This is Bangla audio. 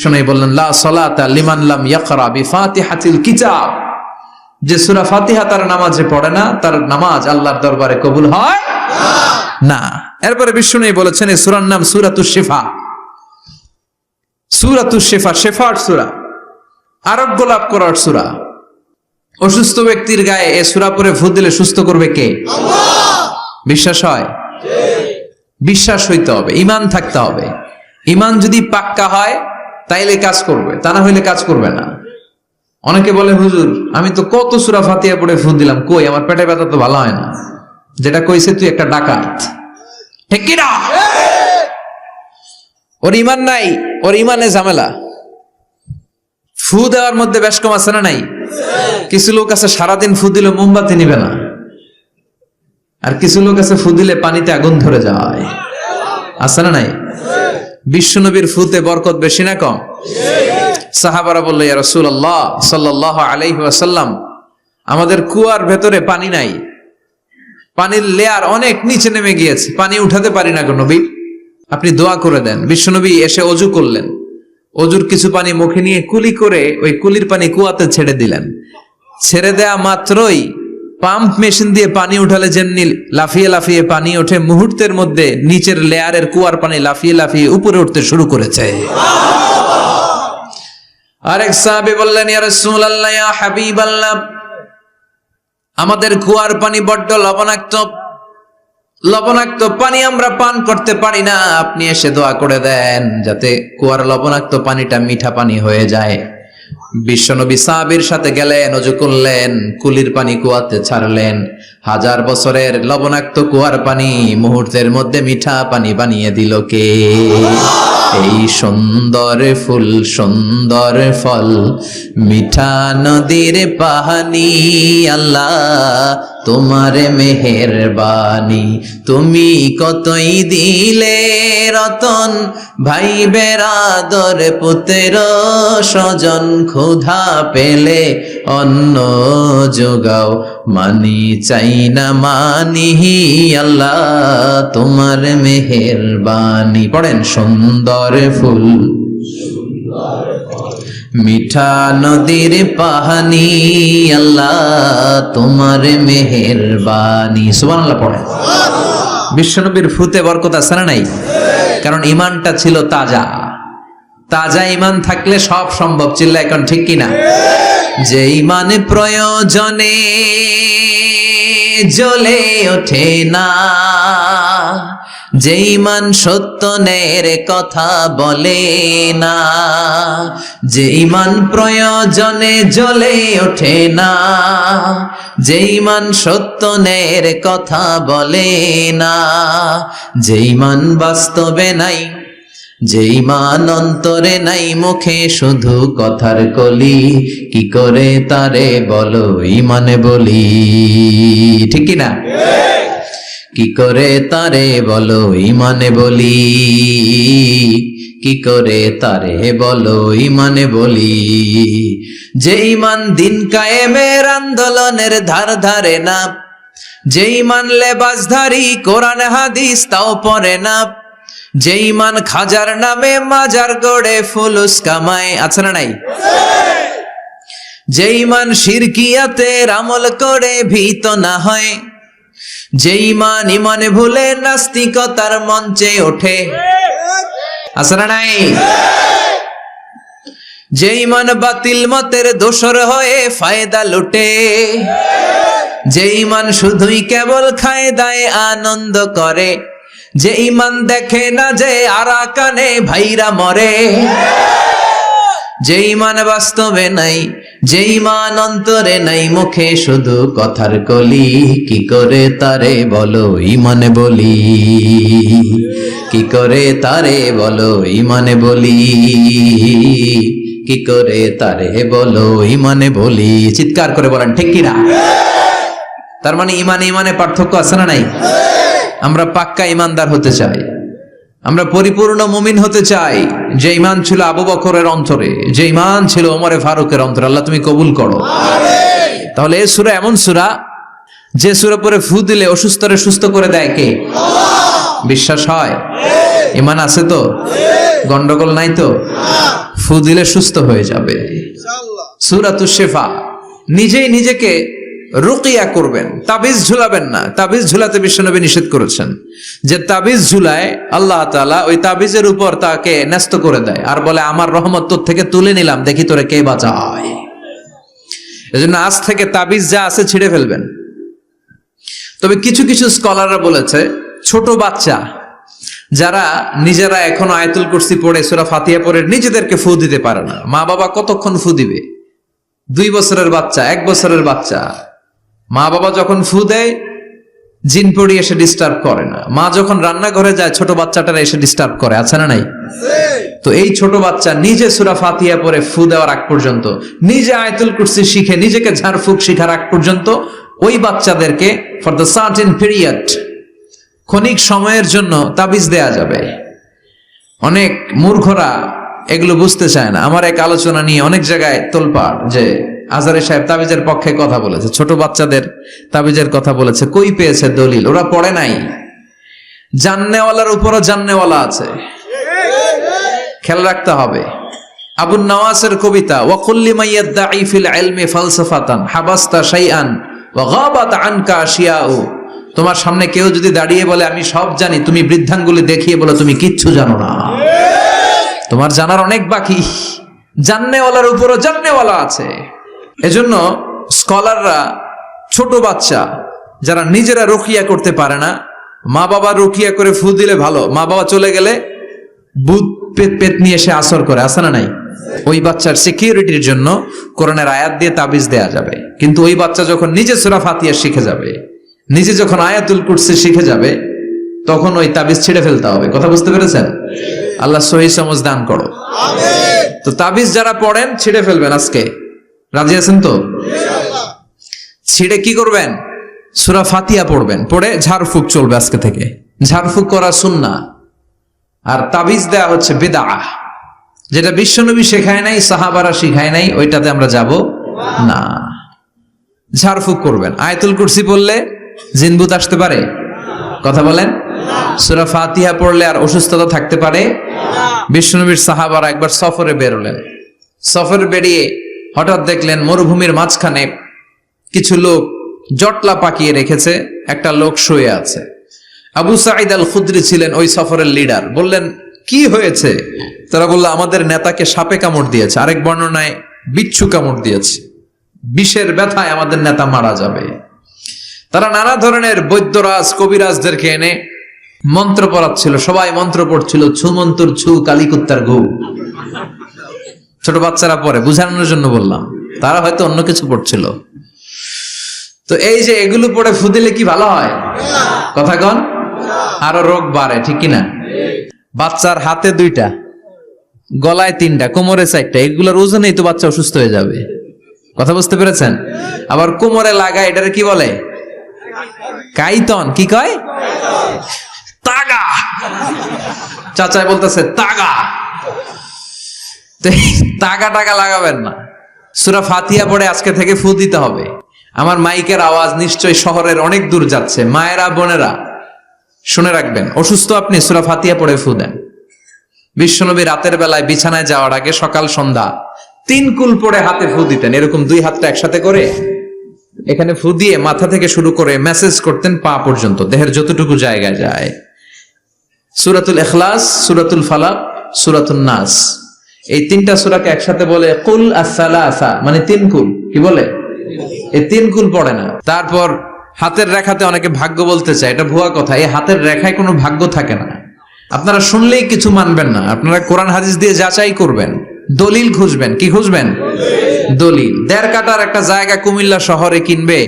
শুনে বললেন লা সালাতা লিমান লাম ইয়াকরা বিফাতিহাতিল কিতাব। যে সূরা ফাতিহা তার নামাজে পড়ে না তার নামাজ আল্লাহর দরবারে কবুল হয় না। এরপরে বিষ্ণু বলেছেন এই সূরার নাম সূরাতুশ শিফা। সূরাতুশ শিফা শেফার সূরা আরোগ্য লাভ করার সূরা। অসুস্থ ব্যক্তির গায়ে এ সূরা পরে ফু দিলে সুস্থ করবে কে? বিশ্বাস হয়? বিশ্বাস হইতে হবে ইমান থাকতে হবে। ইমান যদি পাক্কা হয় তাইলে কাজ করবে, তা না হইলে কাজ করবে না। অনেকে বলে, হুজুর, আমি তো কত সুরা ফাতিয়া পড়ে ফোন দিলাম, কই? আমার পেটে ব্যথা তো ভালো হয় না। যেটা কইছে, তুই একটা ডাকাত। ওর ইমান নাই, ওর ইমানে ঝামেলা। ফু দেওয়ার মধ্যে বেশ কম আছে না নাই? কিছু লোক আছে, সারাদিন ফু দিলে মোমবাতি নিবে না। আর কিছু লোক আছে, ফু দিলে পানিতে আগুন ধরে যায়। আছে না নাই? বিশ্বনবীর ফুতে বরকত বেশি না কম? সাহাবারা বলল, ইয়া রাসূলুল্লাহ, সাল্লাল্লাহু আলাইহি ওয়াসাল্লাম, আমাদের কুয়ার ভেতরে পানি নাই। পানির লেয়ার অনেক নিচে নেমে গিয়েছে। পানি উঠাতে পারি না গো নবী। আপনি দোয়া করে দেন। বিশ্বনবী এসে অজু করলেন। অজুর কিছু পানি মুখে নিয়ে কুলি করে ওই কুলির পানি কুয়াতে ছেড়ে দিলেন। ছেড়ে দেয়া মাত্রই পাম্প মেশিন দিয়ে পানি উঠালে যেমনি লাফিয়ে লাফিয়ে পানি ওঠে মুহূর্তের মধ্যে নিচের লেয়ারের কুয়ার পানি লাফিয়ে লাফিয়ে উপরে উঠতে শুরু করেছে। আরেক সাহাবি বললেন, ইয়া রাসূলুল্লাহ, ইয়া হাবিবাল্লাহ, আমাদের কুয়ার পানি বড্ড লবণাক্ত। লবণাক্ত পানি আমরা পান করতে পারি না। আপনি এসে দোয়া করে দেন যাতে কুয়ার লবণাক্ত পানিটা মিঠা পানি হয়ে যায়। বিশ্বনবী সাহাবির সাথে গেলেন, অজু করলেন, কুলির পানি কুয়াতে ছাড়লেন। হাজার বছরের লবণাক্ত কুয়ার পানি মুহূর্তের মধ্যে মিঠা পানি বানিয়ে দিল কে? এই সুন্দর ফুল, সুন্দর ফল, মিঠা নদীর পাহানি, আল্লাহ তোমার মেহেরবানি। তুমি কতই দিলে রতন ভাই বেরাদর পুতের স্বজন ক্ষুধা পেলে অন্ন যোগাও। মানি চাই না, মানি আল্লাহ, তোমার মেহেরবানি। পড়েন সুন্দর ফুল। মিঠা নদীর পাহানি, আল্লাহ তোমার মেহেরবানি। সুবহানাল্লাহ পড়ে বিশ্বনবীর ফুতে বরকত আছে না নাই? কারণ ইমানটা ছিল তাজা। তাজা ইমান থাকলে সব সম্ভব চিল্লা এখন ঠিক কিনা? যে ইমান প্রয়োজনে জ্বলে ওঠে না। যে ইমান সত্যনের কথা বলে না যে ইমান প্রয়োজনে জ্বলে ওঠে না যে ইমান সত্যনের কথা বলে না যে ইমান বাস্তবে নাই যে ইমান অন্তরে নাই মুখে শুধু কথার কলি, কি করে তারে বলো ইমানে বলি? ঠিক না কি করে তারে বলো ইমানে বলি? কি করে তারে বলো ইমানে বলি? যে ইমান দিন কায়েমের আন্দোলনের ধার ধারে না, যে ইমান লেবাসধারী কোরআন হাদিস তাও পরে না যে ইমান খাজার নামে মাজার গড়ে ফুলুস কামায় আছে না নাই? যে ইমান শিরকিয়াতের আমল করে ভীত না হয় যে ইমান ইমানে ভুলে নাস্তিকতার মঞ্চে ওঠে, আছে না নাই? যে ইমান বাতিল মতের দোসর হয়ে ফায়দা লুটে যে ইমান শুধুই কেবল খায় দায় আনন্দ করে যে ইমান দেখে না যে আরাকানে ভাইরা মরে। যে ইমান বাস্তবে নাই, যে ইমান অন্তরে নাই, মুখে শুধু কথার কলি। কি করে তারে বলো ইমানে বলি? কি করে তারে বলো ইমানে বলি? কি করে তারে বলো ইমানে বলি? চিৎকার করে বলেন, ঠিক কিনা? তার মানে ইমানে ইমানে পার্থক্য আছে না নাই? আমরা পাক্কা ইমানদার হতে চাই। আমরা পরিপূর্ণ মুমিন হতে চাই। যে ইমান ছিল আবু বকরের অন্তরে যে ইমান ছিল ওমরে ফারুকের অন্তরে আল্লাহ তুমি কবুল করো। তাহলে এই সুরা এমন সুরা যে সুরা পরে ফু দিলে অসুস্থরে সুস্থ করে দেয় কে? বিশ্বাস হয়? ইমান আছে তো? গন্ডগোল নাই তো? ফু দিলে সুস্থ হয়ে যাবে। সুরাতু শেফা নিজেই নিজেকে রুকিয়া করবেন, তাবিজ ঝুলাবেন না। তাবিজ ঝুলাতে বিশ্বনবী নিষেধ করেছেন যে তাবিজ ঝুলায় আল্লাহ তালা ওই তাবিজের উপর তাকে ন্যস্ত করে দেয় আর বলে, আমার রহমত তোর থেকে তুলে নিলাম, দেখি তোরে কে বাঁচায়। এজন্য আজ থেকে তাবিজ যা আছে ছিঁড়ে ফেলবেন। তবে কিছু কিছু স্কলাররা বলেছে, ছোট বাচ্চা যারা নিজেরা এখনও আয়তুল কুরসি পড়ে, সুরা ফাতিয়া পড়ে, নিজেদেরকে ফু দিতে পারে না। মা বাবা কতক্ষণ ফু দিবে? দুই বছরের বাচ্চা, এক বছরের বাচ্চা। মা বাবা যখন ফু দেয়, জিন পড়ি এসে ডিস্টার্ব করে না। মা যখন রান্নাঘরে যায়, ছোট বাচ্চাটারা এসে ডিস্টার্ব করে। আছে না নাই? তো এই ছোট বাচ্চা নিজে সুরা ফাতিয়া পরে ফু দেওয়ার আগ পর্যন্ত, নিজে আয়তুল কুরসি শিখে, নিজেকে ঝাড়ফুঁক শিখার আগ পর্যন্ত, ওই বাচ্চাদেরকে ফর দ্য সার্টেন পিরিয়ড ক্ষণিক সময়ের জন্য তাবিজ দেয়া যাবে। অনেক মূর্খরা এগুলো বুঝতে চায় না। আমার এক আলোচনা নিয়ে অনেক জায়গায় তোলপাড় যে আজারে সাহেব তাবিজের পক্ষে কথা বলেছে, ছোট বাচ্চাদের তাবিজের কথা বলেছে, কই পেয়েছে দলিল? ওরা পড়ে নাই। জাননেওয়ালার উপরও জাননেওয়ালা আছে। খেয়াল রাখতে হবে। আবুল নওয়াসের কবিতা, ওয়াকুল্লি মাইয়াদ্দাঈ ফিল ইলমি ফালসাফাতান হাবাস্তা শাইআন ওয়া গাবাত আনকা আশিয়াউ। তোমার সামনে কেউ যদি দাঁড়িয়ে বলে, আমি সব জানি, তুমি বৃদ্ধাঙ্গুলি দেখিয়ে বলে, তুমি কিচ্ছু জানো না। তোমার জানার অনেক বাকি। জাননেওয়ালার উপরও জাননেওয়ালা আছে। এজন্য স্কলাররা ছোট বাচ্চা যারা নিজেরা রুকিয়া করতে পারে না মা বাবা রুকিয়া করে ফু দিলে ভালো মা বাবা চলে গেলে বুধ পেট পেট নিয়ে এসে আসর করে আসে না নাই? ওই বাচ্চার সিকিউরিটির জন্য কোরআনের আয়াত দিয়ে তাবিজ দেয়া যাবে। কিন্তু ওই বাচ্চা যখন নিজে সুরা ফাতিয়া শিখে যাবে নিজে যখন আয়াতুল কুরসি শিখে যাবে তখন ওই তাবিজ ছিঁড়ে ফেলতে হবে। কথা বুঝতে পেরেছেন? আল্লাহ সহি সমজ দান করো। তো তাবিজ যারা পড়েন ছিঁড়ে ফেলবেন আজকে। রাজি আছেন তো? ছিঁড়ে কি করবেন? সুরা ফাতিয়া পড়বেন। পড়ে ঝাড়ফুঁক চলবে আজকে থেকে। ঝাড়ফুঁক করা সুন্না আর তাবিজ দেয়া হচ্ছে বেদা যেটা বিশ্বনবী শেখায় নাই সাহাবারা শিখায় নাই ওইটাতে আমরা যাব না। ঝাড়ফুঁক করবেন। আয়তুল কুরসি পড়লে জিনবুত আসতে পারে? কথা বলেন? সুরা ফাতিহা পড়লে আর অসুস্থতা থাকতে পারে? বিশ্বনবীর সাহাবারা একবার সফরে বেরোলেন। সফরে বেরিয়ে হঠাৎ দেখলেন মরুভূমির মাঝখানে কিছু লোক জটলা পাকিয়ে রেখেছে, একটা লোক শুয়ে আছে। আবু সাঈদ আল খুদ্রি ছিলেন ওই সফরের লিডার। বললেন, কি হয়েছে? তারা বলল, আমাদের নেতাকে সাপে কামড় দিয়েছে, আরেক বর্ণনায় বিচ্ছু কামড় দিয়েছে। বিষের ব্যথায় আমাদের নেতা মারা যাবে। তারা নানা ধরনের বৈদ্যরাজ, কবিরাজদেরকে এনে মন্ত্র পড়াচ্ছিল। সবাই মন্ত্র পড়ছিল ছু মন্ত্র ছু কালিকুত্তার ঘু ছোট বাচ্চারা পড়ে, বুঝানোর জন্য বললাম। তারা হয়তো অন্য কিছু পড়ছিল। তো এই যে এগুলো পড়ে ফুদিলে কি ভালো হয়? কথা কন। আরও রোগ বাড়ে, ঠিক কিনা বাচ্চার হাতে দুইটা, গলায় তিনটা, কোমরে চারটা, এগুলোর ওজনেই তো বাচ্চা অসুস্থ হয়ে যাবে। কথা বুঝতে পেরেছেন? আবার কোমরে লাগা, এটারে কি বলে? কাইতন, কি কয়? তাগা। চাচাই বলতেছে, তাগা। তো তাগা টাকা লাগাবেন না। সুরা ফাতিয়া পড়ে আজকে থেকে ফু দিতে হবে। আমার মাইকের আওয়াজ নিশ্চয় শহরের অনেক দূর যাচ্ছে। মায়েরা, বোনেরা, শুনে রাখবেন, অসুস্থ আপনি সুরা ফাতিয়া পড়ে ফু দেন। বিশ্বনবী রাতের বেলায় বিছানায় যাওয়ার আগে সকাল, সন্ধ্যা তিন কুল পড়ে হাতে ফু দিতেন। এরকম দুই হাতটা একসাথে করে এখানে ফু দিয়ে মাথা থেকে শুরু করে মেসেজ করতেন পা পর্যন্ত। দেহের যতটুকু জায়গায় যায়। সুরাতুল এখলাস সুরাতুল ফালাক সুরাতুল নাস। এই তিনটা সুরাকে একসাথে বলে কুল আসালা আসা মানে তিন কুল, কি বলে? এই তিন কুল পড়ে না। তারপর হাতের রেখাতে অনেকে ভাগ্য বলতে চায়, এটা ভুয়া কথা, এই হাতের রেখায় কোনো ভাগ্য থাকে না। আপনারা শুনলেই কিছু মানবেন না, আপনারা কোরআন হাদিস দিয়ে যাচাই করবেন। দলিল খুঁজবেন, কি খুঁজবেন? দলিল। দেড় কাটার একটা জায়গা কুমিল্লা শহরে কিনবে